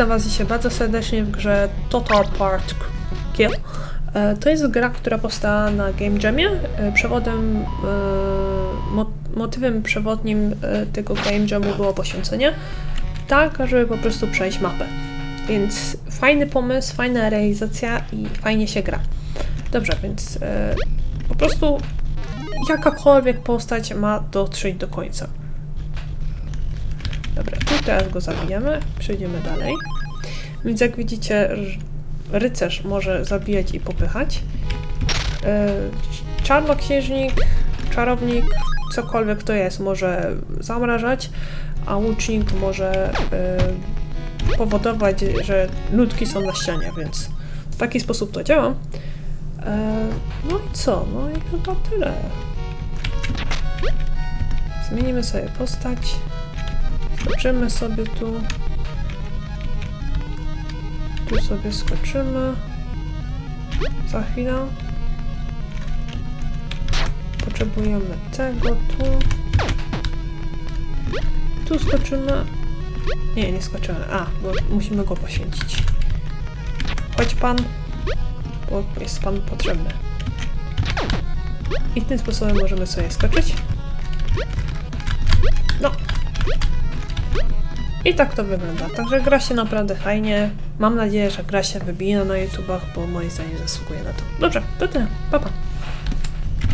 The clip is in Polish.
Witam Was dzisiaj bardzo serdecznie w grze Total Part Kill. E, To jest gra, która powstała na Game Jamie. E, Przewodem, e, mo- motywem przewodnim tego Game Jamu było poświęcenie, tak, żeby po prostu przejść mapę. Więc fajny pomysł, fajna realizacja i fajnie się gra. Dobrze, więc po prostu jakakolwiek postać ma dotrzeć do końca. Teraz go zabijemy, przejdziemy dalej. Więc jak widzicie, rycerz może zabijać i popychać. Yy, Czarnoksiężnik, czarownik, cokolwiek to jest, może zamrażać, a łucznik może yy, powodować, że ludki są na ścianie, więc w taki sposób to działa. Yy, no i co? No i chyba tyle. Zmienimy sobie postać. Skoczymy sobie tu. Tu sobie skoczymy. Za chwilę. Potrzebujemy tego tu. Tu skoczymy. Nie, nie skoczymy. A, bo musimy go poświęcić. Chodź pan, bo jest pan potrzebny. I tym sposobem możemy sobie skoczyć. No, i tak to wygląda. Także gra się naprawdę fajnie. Mam nadzieję, że gra się wybije na YouTubach, bo moim zdaniem zasługuje na to. Dobrze, to tyle. Pa, pa.